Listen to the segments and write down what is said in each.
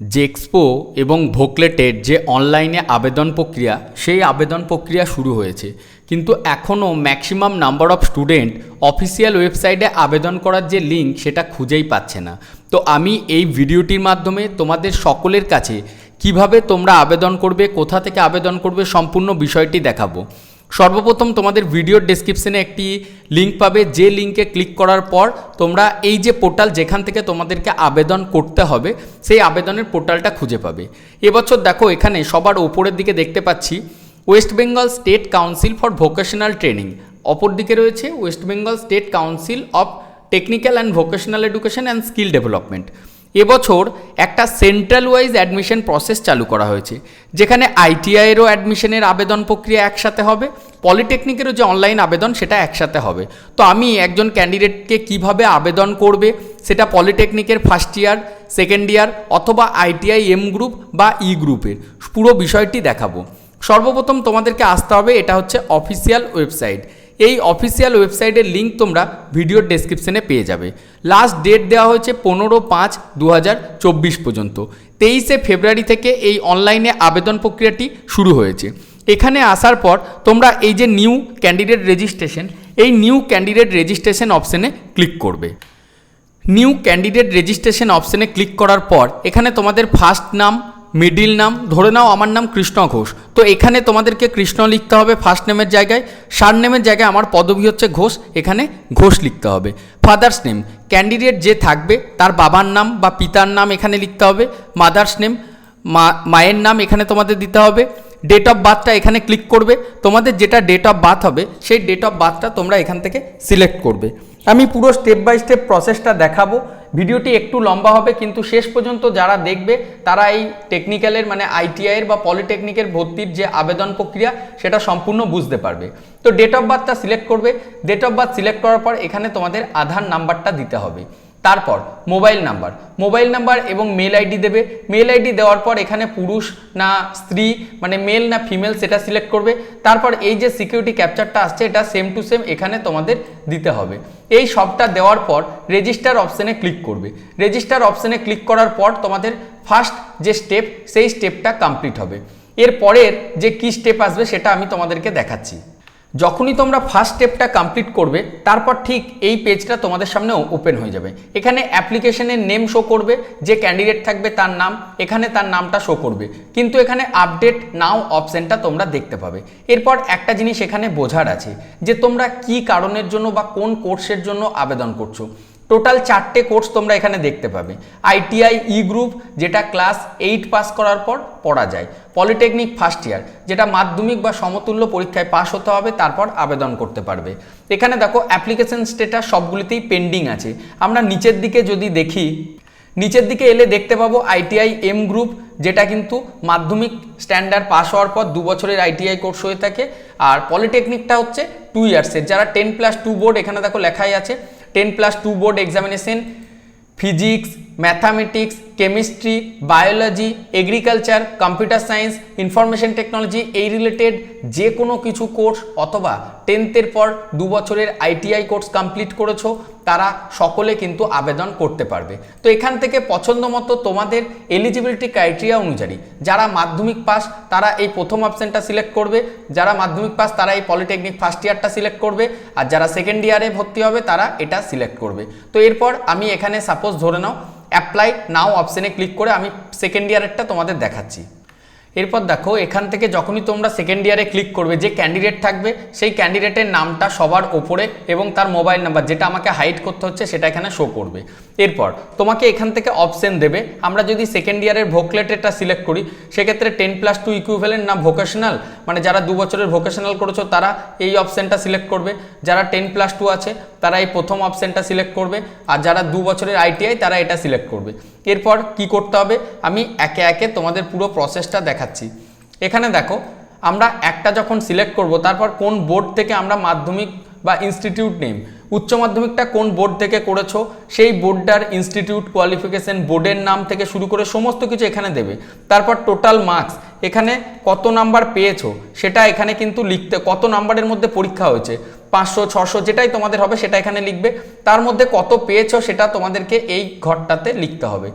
জেক্সপো এবং ভোকলেটের যে অনলাইনে আবেদন প্রক্রিয়া, সেই আবেদন প্রক্রিয়া শুরু হয়েছে। কিন্তু এখনও maximum number of student official ওয়েবসাইটে আবেদন করার যে লিঙ্ক, সেটা খুঁজেই পাচ্ছে না। তো আমি এই ভিডিওটির মাধ্যমে তোমাদের সকলের কাছে কীভাবে তোমরা আবেদন করবে, কোথা থেকে আবেদন করবে, সম্পূর্ণ বিষয়টি দেখাবো। সর্বপ্রথম তোমাদের ভিডিওর ডেসক্রিপশনে একটি লিঙ্ক পাবে। যে লিঙ্কে ক্লিক করার পর তোমরা এই যে পোর্টাল যেখান থেকে তোমাদেরকে আবেদন করতে হবে, সেই আবেদনের পোর্টালটা খুঁজে পাবে। এবছর দেখো এখানে সবার ওপরের দিকে দেখতে পাচ্ছি West Bengal state council for vocational training অপর দিকে রয়েছে West Bengal state council of technical and vocational education and skill development এবছর একটা সেন্ট্রাল ওয়াইজ অ্যাডমিশন প্রসেস চালু করা হয়েছে, যেখানে আইটিআইয়েরও অ্যাডমিশনের আবেদন প্রক্রিয়া একসাথে হবে পলিটেকনিকেরও যে অনলাইন আবেদন সেটা একসাথে হবে। তো আমি একজন ক্যান্ডিডেটকে কীভাবে আবেদন করবে, সেটা পলিটেকনিকের ফার্স্ট ইয়ার সেকেন্ড ইয়ার অথবা আইটিআই এম গ্রুপ বা ই গ্রুপের পুরো বিষয়টি দেখাবো। সর্বপ্রথম তোমাদেরকে আসতে হবে, এটা হচ্ছে অফিসিয়াল ওয়েবসাইট এই অফিসিয়াল ওয়েবসাইটের লিঙ্ক তোমরা ভিডিওর ডেসক্রিপশনে পেয়ে যাবে। লাস্ট ডেট দেওয়া হয়েছে পনেরো পাঁচ দু পর্যন্ত। তেইশে ফেব্রুয়ারি থেকে এই অনলাইনে আবেদন প্রক্রিয়াটি শুরু হয়েছে। এখানে আসার পর তোমরা এই যে নিউ ক্যান্ডিডেট রেজিস্ট্রেশন এই নিউ ক্যান্ডিডেট রেজিস্ট্রেশন অপশানে ক্লিক করবে। নিউ ক্যান্ডিডেট রেজিস্ট্রেশন অপশানে ক্লিক করার পর এখানে তোমাদের ফার্স্ট নাম মিডিল নাম, ধরে নাও আমার নাম কৃষ্ণ ঘোষ। তো এখানে তোমাদেরকে কৃষ্ণ লিখতে হবে ফার্স্ট নেমের জায়গায়, সার নেমের জায়গায় আমার পদবি হচ্ছে ঘোষ, এখানে ঘোষ লিখতে হবে। ফাদার্স নেম ক্যান্ডিডেট যে থাকবে, তার বাবার নাম বা পিতার নাম এখানে লিখতে হবে। মাদার্স নেম মা, মায়ের নাম এখানে তোমাদের দিতে হবে। ডেট অফ বার্থটা এখানে ক্লিক করবে। তোমাদের যেটা ডেট অফ বার্থ হবে, সেই ডেট অফ বার্থটা তোমরা এখান থেকে সিলেক্ট করবে। আমি পুরো স্টেপ বাই স্টেপ প্রসেসটা দেখাবো। ভিডিওটি একটু লম্বা হবে, কিন্তু শেষ পর্যন্ত যারা দেখবে, তারা এই টেকনিক্যালের মানে আইটিআইয়ের বা পলিটেকনিকের ভর্তির যে আবেদন প্রক্রিয়া, সেটা সম্পূর্ণ বুঝতে পারবে। তো ডেট অফ বার্থটা সিলেক্ট করবে। ডেট অফ বার্থ সিলেক্ট করার পর এখানে তোমাদের আধার নাম্বারটা দিতে হবে। তারপর মোবাইল নাম্বার। মোবাইল নাম্বার এবং মেল আইডি দেবে। মেল আইডি দেওয়ার পর এখানে পুরুষ না স্ত্রী মানে মেল না ফিমেল সেটা সিলেক্ট করবে। তারপর এই যে সিকিউরিটি ক্যাপচারটা আসছে, এটা সেম টু সেম এখানে তোমাদের দিতে হবে। এই সবটা দেওয়ার পর রেজিস্টার অপশানে ক্লিক করবে। রেজিস্টার অপশানে ক্লিক করার পর তোমাদের ফার্স্ট যে স্টেপ সেই স্টেপটা কমপ্লিট হবে। এর পরের যে কি স্টেপ আসবে, সেটা আমি তোমাদেরকে দেখাচ্ছি। যখনই তোমরা ফার্স্ট স্টেপটা কমপ্লিট করবে, তারপর ঠিক এই পেজটা তোমাদের সামনে ওপেন হয়ে যাবে। এখানে অ্যাপ্লিকেশনের নেম শো করবে, যে ক্যান্ডিডেট থাকবে তার নাম, এখানে তার নামটা শো করবে। কিন্তু এখানে আপডেট নাও অপশানটা তোমরা দেখতে পাবে। এরপর একটা জিনিস এখানে বোঝার আছে, যে তোমরা কি কারণের জন্য বা কোন কোর্সের জন্য আবেদন করছ। টোটাল চারটে কোর্স তোমরা এখানে দেখতে পাবে। আইটিআই ই গ্রুপ যেটা ক্লাস এইট পাস করার পর পড়া যায়। পলিটেকনিক ফার্স্ট ইয়ার যেটা মাধ্যমিক বা সমতুল্য পরীক্ষায় পাস হতে হবে, তারপর আবেদন করতে পারবে। এখানে দেখো অ্যাপ্লিকেশন স্টেটাস সবগুলিতেই পেন্ডিং আছে। আমরা নিচের দিকে যদি দেখি, নিচের দিকে এলে দেখতে পাবো আইটিআই এম গ্রুপ যেটা কিন্তু মাধ্যমিক স্ট্যান্ডার্ড পাস হওয়ার পর দু বছরের আইটিআই কোর্স হয়ে থাকে। আর পলিটেকনিকটা হচ্ছে টু ইয়ার্সের যারা টেন প্লাস টু বোর্ড এখানে দেখো লেখাই আছে ten plus two board examination physics mathematics chemistry biology agriculture computer science information technology এই রিলেটেড যে কোনো কিছু কোর্স অথবা টেন্থের পর দু বছরের আইটিআই কোর্স কমপ্লিট করেছ, তারা সকলে কিন্তু আবেদন করতে পারবে। তো এখান থেকে পছন্দ মতো তোমাদের এলিজিবিলিটি ক্রাইটেরিয়া অনুযায়ী, যারা মাধ্যমিক পাস তারা এই প্রথম অপশানটা সিলেক্ট করবে। যারা মাধ্যমিক পাস তারা এই পলিটেকনিক ফার্স্ট ইয়ারটা সিলেক্ট করবে। আর যারা সেকেন্ড ইয়ারে ভর্তি হবে, তারা এটা সিলেক্ট করবে। তো এরপর আমি এখানে সাপোজ ধরে নাও অ্যাপ্লাই নাও অপশানে ক্লিক করে আমি সেকেন্ড ইয়ারেরটা তোমাদের দেখাচ্ছি। এরপর দেখো, এখান থেকে যখনই তোমরা সেকেন্ড ইয়ারে ক্লিক করবে, যে ক্যান্ডিডেট থাকবে, সেই ক্যান্ডিডেটের নামটা সবার ওপরে এবং তার মোবাইল নাম্বার যেটা আমাকে হাইড করতে হচ্ছে, সেটা এখানে শো করবে। এরপর, তোমাকে এখান থেকে অপশন দেবে। আমরা যদি সেকেন্ড ইয়ারের ভোকলেটেরটা সিলেক্ট করি, সেক্ষেত্রে টেন প্লাস টু ইকুইভ্যালেন্ট না ভোকেশনাল মানে যারা দু বছরের ভোকেশনাল করেছ, তারা এই অপশানটা সিলেক্ট করবে। যারা টেন প্লাস টু আছে, তারা এই প্রথম অপশানটা সিলেক্ট করবে। আর যারা দু বছরের আইটিআই তারা এটা সিলেক্ট করবে। এরপর কি করতে হবে? আমি একে একে তোমাদের পুরো প্রসেসটা দেখাচ্ছি। এখানে দেখো, আমরা একটা যখন সিলেক্ট করব, তারপর কোন বোর্ড থেকে আমরা মাধ্যমিক বা ইনস্টিটিউট নেম উচ্চ মাধ্যমিকটা কোন বোর্ড থেকে করেছ, সেই বোর্ডটার ইনস্টিটিউট কোয়ালিফিকেশন বোর্ডের নাম থেকে শুরু করে সমস্ত কিছু এখানে দেবে। তারপর টোটাল মার্কস এখানে কত নাম্বার পেয়েছ, সেটা এখানে কিন্তু লিখতে, কত নাম্বারের মধ্যে পরীক্ষা হয়েছে, পাঁচশো, ছশো যেটাই তোমাদের হবে সেটা এখানে লিখবে, তার মধ্যে কত পেয়েছ সেটা তোমাদেরকে এই ঘরটাতে লিখতে হবে।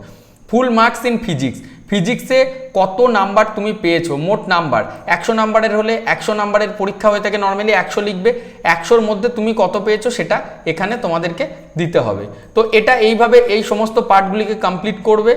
ফুল মার্কস ইন ফিজিক্স ফিজিক্সে কত নাম্বার তুমি পেয়েছ? মোট নাম্বার একশো নাম্বারের হলে একশো নাম্বারের পরীক্ষা হয়ে থাকে নর্মালি একশো লিখবে। একশোর মধ্যে তুমি কত পেয়েছ সেটা এখানে তোমাদেরকে দিতে হবে। তো এটা এইভাবে এই সমস্ত পার্টগুলিকে কমপ্লিট করবে।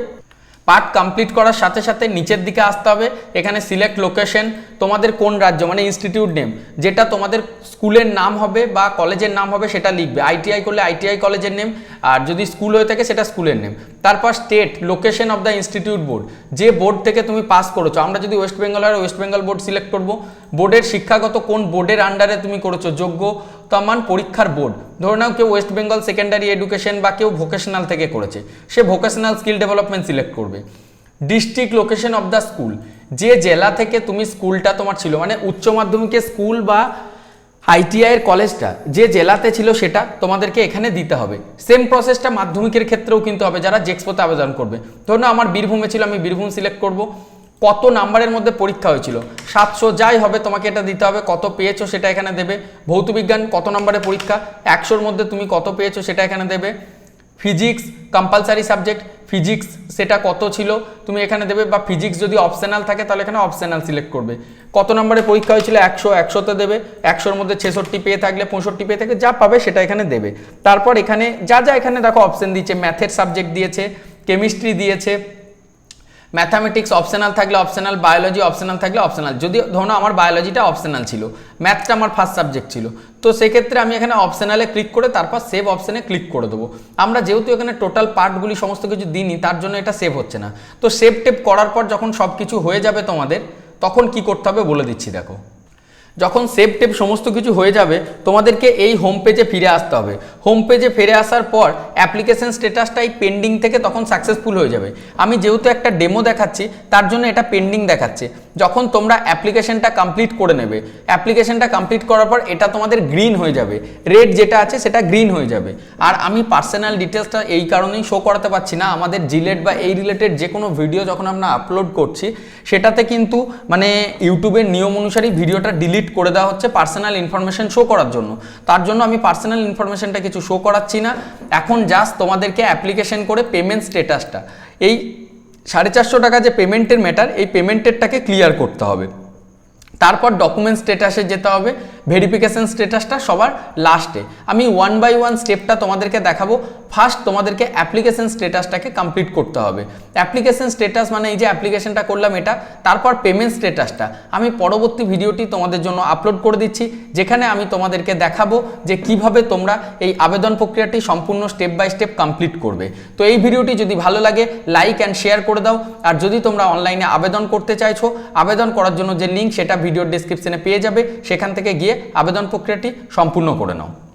পার্ট কমপ্লিট করার সাথে সাথে নিচের দিকে আসতে হবে। এখানে সিলেক্ট লোকেশন, তোমাদের কোন রাজ্য মানে ইনস্টিটিউট নেম, যেটা তোমাদের স্কুলের নাম হবে বা কলেজের নাম হবে সেটা লিখবে। আইটিআই করলে আইটিআই কলেজের নেম, আর যদি স্কুল হয়ে থাকে সেটা স্কুলের নেম। তারপর state, location of the institute board. যে বোর্ড থেকে তুমি পাস করেছ, আমরা যদি ওয়েস্ট বেঙ্গল হয় ওয়েস্ট বেঙ্গল বোর্ড সিলেক্ট করব, বোর্ডের শিক্ষাগত কোন বোর্ডের আন্ডারে তুমি করেছ, যোগ্য তমান পরীক্ষার বোর্ড। ধরে নাও কেউ ওয়েস্ট বেঙ্গল সেকেন্ডারি এডুকেশন বা কেউ ভোকেশনাল থেকে করেছে। সে ভোকেশনাল স্কিল ডেভেলপমেন্ট সিলেক্ট করবে। District location of the school যে জেলা থেকে তুমি স্কুলটা তোমার ছিল মানে উচ্চ মাধ্যমিকের স্কুল বা আইটিআই এর কলেজটা, যে জেলাতে ছিল সেটা তোমাদেরকে এখানে দিতে হবে। সেম প্রসেসটা মাধ্যমিকের ক্ষেত্রেও কিন্তু হবে, যারা জেক্সপোতে আবেদন করবে। ধরুন আমার বীরভূমে ছিল, আমি বীরভূম সিলেক্ট করব। কত নাম্বারের মধ্যে পরীক্ষা হয়েছিল? সাতশো যাই হবে, তোমাকে এটা দিতে হবে, কত পেয়েছ সেটা এখানে দেবে। ভৌতবিজ্ঞান কত নাম্বারের পরীক্ষা? একশোর মধ্যে তুমি কত পেয়েছ সেটা এখানে দেবে। ফিজিক্স কম্পালসারি সাবজেক্ট ফিজিক্স সেটা কত ছিল? তুমি এখানে দেবে, বা ফিজিক্স যদি অপশনাল থাকে, তাহলে এখানে অপশনাল সিলেক্ট করবে। কত নম্বরে পরীক্ষা হয়েছিল? একশো, একশোতে দেবে। একশোর মধ্যে ছেষট্টি পেয়ে থাকলে পঁয়ষট্টি পেয়ে থাকলে যা পাবে সেটা এখানে দেবে। তারপর এখানে যা যা এখানে দেখো অপশন দিয়েছে ম্যাথের সাবজেক্ট দিয়েছে কেমিস্ট্রি দিয়েছে ম্যাথামেটিক্স অপশনাল থাকলে অপশনাল বায়োলজি অপশনাল থাকলে অপশনাল যদি ধরো আমার বায়োলজিটা অপশনাল ছিল ম্যাথটা আমার ফার্স্ট সাবজেক্ট ছিল। তো সেক্ষেত্রে আমি এখানে অপশনালে ক্লিক করে তারপর সেভ অপশনে ক্লিক করে দেবো। আমরা যেহেতু এখানে টোটাল পার্টগুলি সমস্ত কিছু দিইনি, তার জন্য এটা সেভ হচ্ছে না। তো সেভ টেপ করার পর যখন সব কিছু হয়ে যাবে তোমাদের, তখন কি করতে হবে বলে দিচ্ছি, দেখো। যখন সেভ টেপ সমস্ত কিছু হয়ে যাবে, তোমাদেরকে এই হোম পেজে ফিরে আসতে হবে। হোম পেজে ফিরে আসার পর অ্যাপ্লিকেশন স্ট্যাটাসটা এই পেন্ডিং থেকে তখন সাকসেসফুল হয়ে যাবে। আমি যেহেতু একটা ডেমো দেখাচ্ছি, তার জন্য এটা পেন্ডিং দেখাচ্ছে। যখন তোমরা অ্যাপ্লিকেশনটা কমপ্লিট করে নেবে, অ্যাপ্লিকেশনটা কমপ্লিট করার পর এটা তোমাদের গ্রিন হয়ে যাবে। রেড যেটা আছে সেটা গ্রিন হয়ে যাবে। আর আমি পার্সোনাল ডিটেলসটা এই কারণেই শো করাতে পারছি না। আমাদের জিলেট বা এই রিলেটেড যে কোনো ভিডিও যখন আমরা আপলোড করছি, সেটাতে কিন্তু মানে ইউটিউবের নিয়ম অনুসারে ভিডিওটা ডিলিট করে দেওয়া হচ্ছে পার্সোনাল ইনফরমেশন শো করার জন্য। তার জন্য আমি পার্সোনাল ইনফরমেশনটা কিছু শো করাচ্ছি না। এখন জাস্ট তোমাদেরকে অ্যাপ্লিকেশন করে পেমেন্ট স্টেটাসটা এই সাড়ে চারশো টাকা যে পেমেন্টের ম্যাটার এই পেমেন্টেরটাকে ক্লিয়ার করতে হবে। তারপর ডকুমেন্ট স্টেটাসে যেতে হবে। ভেরিফিকেশন স্টেটাসটা সবার লাস্টে আমি ওয়ান বাই ওয়ান স্টেপটা তোমাদেরকে দেখাবো। ফার্স্ট তোমাদেরকে অ্যাপ্লিকেশন স্টেটাসটাকে কমপ্লিট করতে হবে। অ্যাপ্লিকেশন স্টেটাস মানে এই যে অ্যাপ্লিকেশনটা করলাম এটা, তারপর পেমেন্ট স্টেটাসটা আমি পরবর্তী ভিডিওটি তোমাদের জন্য আপলোড করে দিচ্ছি, যেখানে আমি তোমাদেরকে দেখাবো যে কীভাবে তোমরা এই আবেদন প্রক্রিয়াটি সম্পূর্ণ স্টেপ বাই স্টেপ কমপ্লিট করবে। তো এই ভিডিওটি যদি ভালো লাগে লাইক অ্যান্ড শেয়ার করে দাও। আর যদি তোমরা অনলাইনে আবেদন করতে চাইছো, আবেদন করার জন্য যে লিঙ্ক সেটা ভিডিওর ডিসক্রিপশনে পেয়ে যাবে। সেখান থেকে গিয়ে আবেদন প্রক্রিয়াটি সম্পূর্ণ করে নাও।